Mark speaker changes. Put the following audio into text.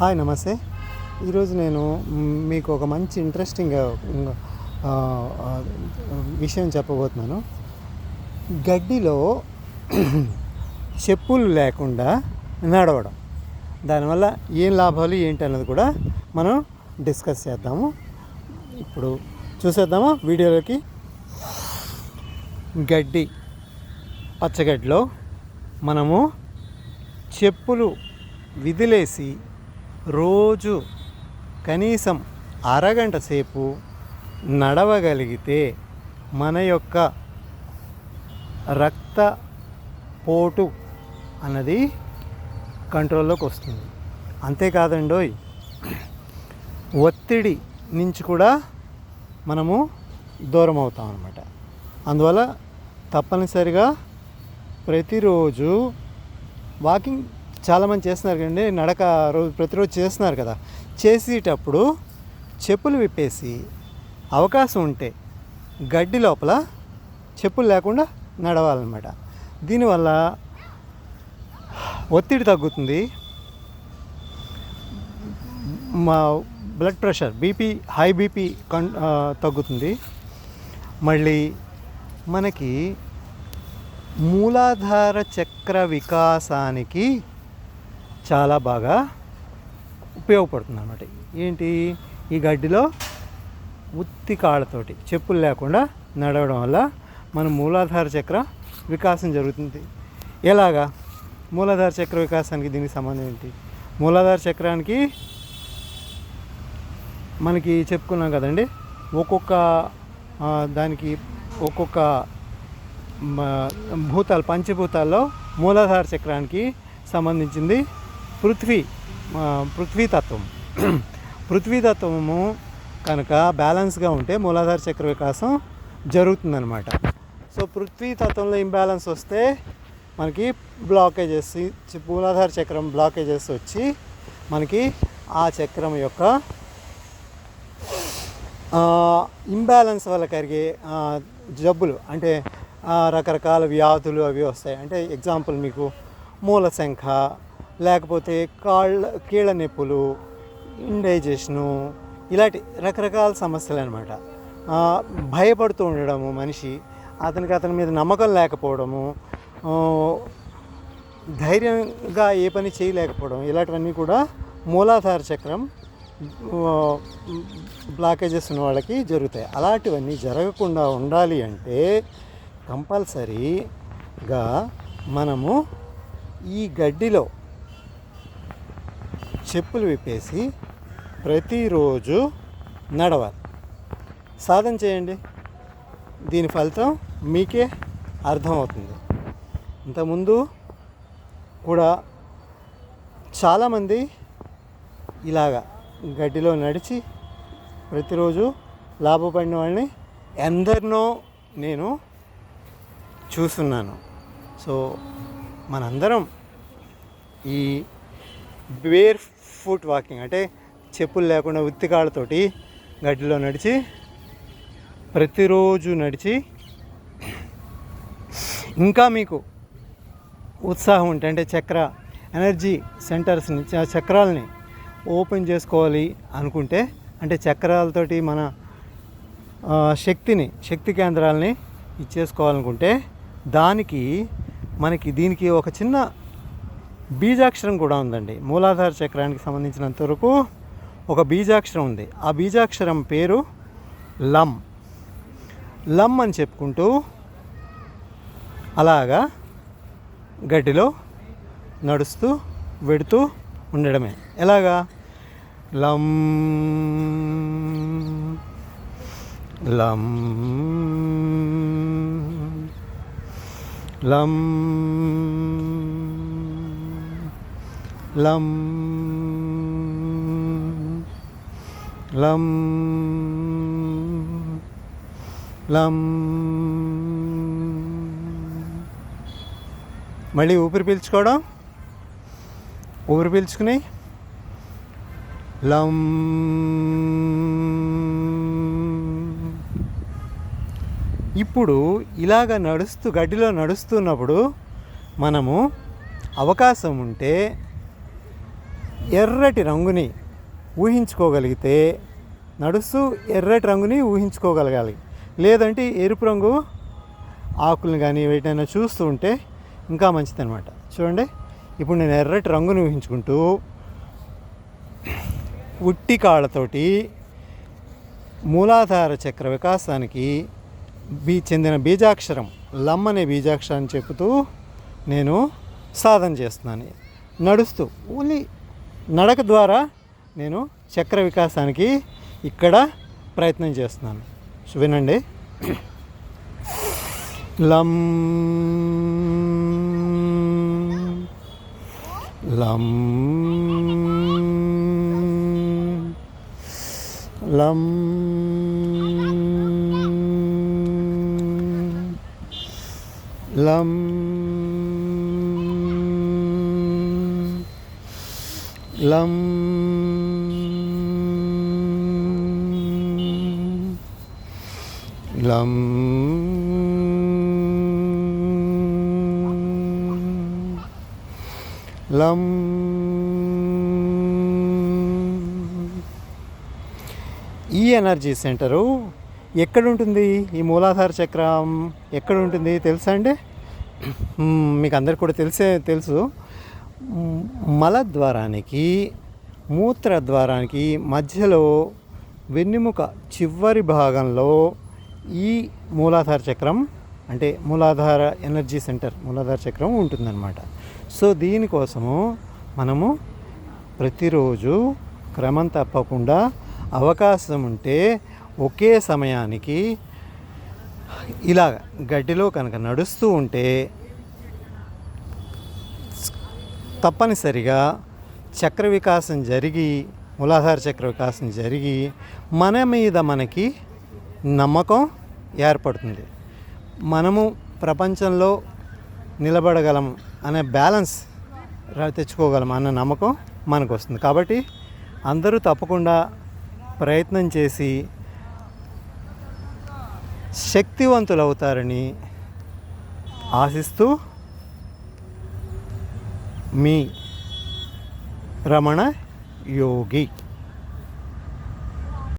Speaker 1: Hi నమస్తే. ఈరోజు నేను మీకు ఒక మంచి ఇంట్రెస్టింగ్ విషయం చెప్పబోతున్నాను. గడ్డిలో చెప్పులు లేకుండా నడవడం. దానివల్ల ఏం లాభాలు ఏంటి అన్నది కూడా మనం డిస్కస్ చేద్దాము. ఇప్పుడు చూసేద్దామా వీడియోలోకి. గడ్డి పచ్చగడ్డిలో మనము చెప్పులు విదిలేసి రోజు కనీసం అరగంట సేపు నడవగలిగితే మన యొక్క రక్త పోటు అన్నది కంట్రోల్లోకి వస్తుంది. అంతేకాదండోయ్ ఒత్తిడి నుంచి కూడా మనము దూరం అవుతాం అన్నమాట. అందువల్ల తప్పనిసరిగా ప్రతిరోజు వాకింగ్ చాలామంది చేస్తున్నారు కదండి నడక రోజు ప్రతిరోజు చేస్తున్నారు కదా. చేసేటప్పుడు చెప్పులు విప్పేసి అవకాశం ఉంటే గడ్డి లోపల చెప్పులు లేకుండా నడవాలన్నమాట. దీనివల్ల ఒత్తిడి తగ్గుతుంది. మా blood pressure BP high BP కన్ తగ్గుతుంది. మళ్ళీ మనకి మూలాధార చక్ర వికాసానికి చాలా బాగా ఉపయోగపడుతుంది అన్నమాట ఏంటి? ఈ గడ్డిలో ఉత్తి కాళ్ళతోటి చెప్పులు లేకుండా నడవడం వల్ల మన మూలాధార చక్ర వికాసం జరుగుతుంది. ఎలాగా? మూలాధార చక్ర వికాసానికి దీనికి సంబంధం ఏంటి? మూలాధార చక్రానికి మనకి చెప్పుకున్నాం కదండి. ఒక్కొక్క దానికి ఒక్కొక్క భూతాలు పంచభూతాల్లో మూలాధార చక్రానికి సంబంధించింది పృథ్వీ పృథ్వీతత్వం. పృథ్వీతత్వము కనుక బ్యాలెన్స్గా ఉంటే మూలాధార చక్ర వికాసం జరుగుతుందన్నమాట. సో పృథ్వీతత్వంలో ఇంబ్యాలెన్స్ వస్తే మనకి బ్లాకేజెస్ మూలాధార చక్రం బ్లాకేజెస్ వచ్చి మనకి ఆ చక్రం యొక్క ఇంబ్యాలెన్స్ వల్ల కలిగే జబ్బులు అంటే రకరకాల వ్యాధులు అవి వస్తాయి. అంటే ఎగ్జాంపుల్ మీకు మూలశంఖ లేకపోతే కాళ్ళ కీళ్ళ నొప్పులు ఇండైజెషను ఇలాంటి రకరకాల సమస్యలు అనమాట భయపడుతూ ఉండడము మనిషి అతనికి అతని మీద నమ్మకం లేకపోవడము ధైర్యంగా ఏ పని చేయలేకపోవడం ఇలాంటివన్నీ కూడా మూలాధార చక్రం బ్లాకేజెస్ ఉన్న వాళ్ళకి జరుగుతాయి. అలాంటివన్నీ జరగకుండా ఉండాలి అంటే కంపల్సరీగా మనము ఈ గడ్డిలో చెప్పులు విప్పేసి ప్రతిరోజు నడవాలి. సాధన చేయండి. దీని ఫలితం మీకే అర్థమవుతుంది. ఇంతకుముందు కూడా చాలామంది ఇలాగా గడ్డిలో నడిచి ప్రతిరోజు లాభపడిన వాళ్ళని ఎందరినో నేను చూస్తున్నాను. సో మనందరం ఈ బేర్ ఫుట్ వాకింగ్ అంటే చెప్పులు లేకుండా ఉత్తికాళ్ళతోటి గడ్డిలో నడిచి ప్రతిరోజు నడిచి ఇంకా మీకు ఉత్సాహం ఉంటే అంటే చక్ర ఎనర్జీ సెంటర్స్ని చక్రాలని ఓపెన్ చేసుకోవాలి అనుకుంటే అంటే చక్రాలతోటి మన శక్తిని శక్తి కేంద్రాలని ఇచ్చేసుకోవాలనుకుంటే దానికి మనకి దీనికి ఒక చిన్న బీజాక్షరం కూడా ఉందండి. మూలాధార చక్రానికి సంబంధించినంత వరకు ఒక బీజాక్షరం ఉంది. ఆ బీజాక్షరం పేరు లమ్ లమ్ అని చెప్పుకుంటూ అలాగా గడ్డిలో నడుస్తూ వెడుతూ ఉండడమే. ఎలాగా? లం. లం. లం. లం లం లం. మళ్ళీ ఊపిరి పీల్చుకోవడం? ఊపిరి పీల్చుకుని? లం. ఇప్పుడు ఇలాగ నడుస్తూ గడ్డిలో నడుస్తున్నప్పుడు మనము అవకాశం ఉంటే ఎర్రటి రంగుని ఊహించుకోగలిగితే నడుస్తూ ఎర్రటి రంగుని ఊహించుకోగలగాలి. లేదంటే ఎరుపు రంగు ఆకులను కానీ వీటైనా చూస్తూ ఉంటే ఇంకా మంచిదనమాట చూడండి ఇప్పుడు నేను ఎర్రటి రంగుని ఊహించుకుంటూ ఉట్టి కాళ్ళతోటి మూలాధార చక్ర వికాసానికి బీ చెందిన బీజాక్షరం లమ్ అనే బీజాక్షరాన్ని చెబుతూ నేను సాధన చేస్తున్నాను. నడుస్తూ ఓన్లీ నడక ద్వారా నేను చక్ర వికాసానికి ఇక్కడ ప్రయత్నం చేస్తున్నాను. వినండి. లం లం లం లం. లం. లం. లం. ఈ ఎనర్జీ సెంటరు ఎక్కడ ఉంటుంది ఈ మూలాధార చక్రం ఎక్కడ ఉంటుంది తెలుసా అండి? మీకు అందరికి కూడా తెలిసే తెలుసు. మలద్వారానికి మూత్ర ద్వారానికి మధ్యలో వెన్నెముక చివరి భాగంలో ఈ మూలాధార చక్రం అంటే మూలాధార ఎనర్జీ సెంటర్ మూలాధార చక్రం ఉంటుందన్నమాట. సో దీనికోసము మనము ప్రతిరోజు క్రమం తప్పకుండా అవకాశం ఉంటే ఒకే సమయానికి ఇలా గడ్డిలో కనుక నడుస్తూ ఉంటే తప్పనిసరిగా చక్ర వికాసం జరిగి మూలాధార చక్ర వికాసం జరిగి మన మీద మనకి నమ్మకం ఏర్పడుతుంది. మనము ప్రపంచంలో నిలబడగలం అనే బ్యాలెన్స్ తెచ్చుకోగలం అన్న నమ్మకం మనకు వస్తుంది కాబట్టి అందరూ తప్పకుండా ప్రయత్నం చేసి శక్తివంతులు అవుతారని ఆశిస్తూ मी रमण योगी.